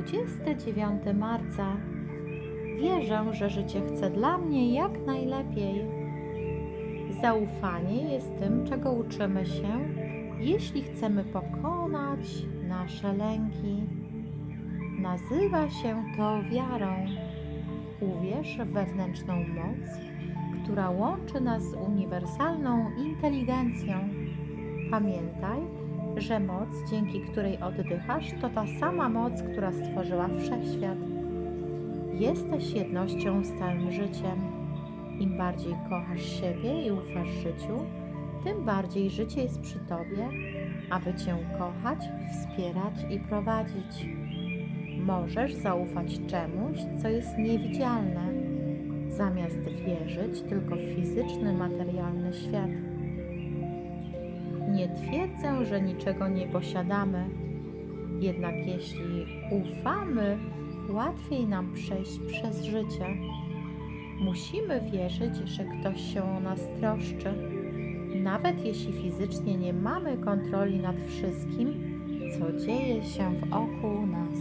29 marca. Wierzę, że życie chce dla mnie jak najlepiej. Zaufanie jest tym, czego uczymy się, jeśli chcemy pokonać nasze lęki. Nazywa się to wiarą. Uwierz w wewnętrzną moc, która łączy nas z uniwersalną inteligencją. Pamiętaj, że moc, dzięki której oddychasz, to ta sama moc, która stworzyła wszechświat. Jesteś jednością z całym życiem. Im bardziej kochasz siebie i ufasz życiu, tym bardziej życie jest przy tobie, aby cię kochać, wspierać i prowadzić. Możesz zaufać czemuś, co jest niewidzialne, zamiast wierzyć tylko w fizyczny, materialny świat. Nie twierdzę, że niczego nie posiadamy, jednak jeśli ufamy, łatwiej nam przejść przez życie. Musimy wierzyć, że ktoś się o nas troszczy, nawet jeśli fizycznie nie mamy kontroli nad wszystkim, co dzieje się wokół nas.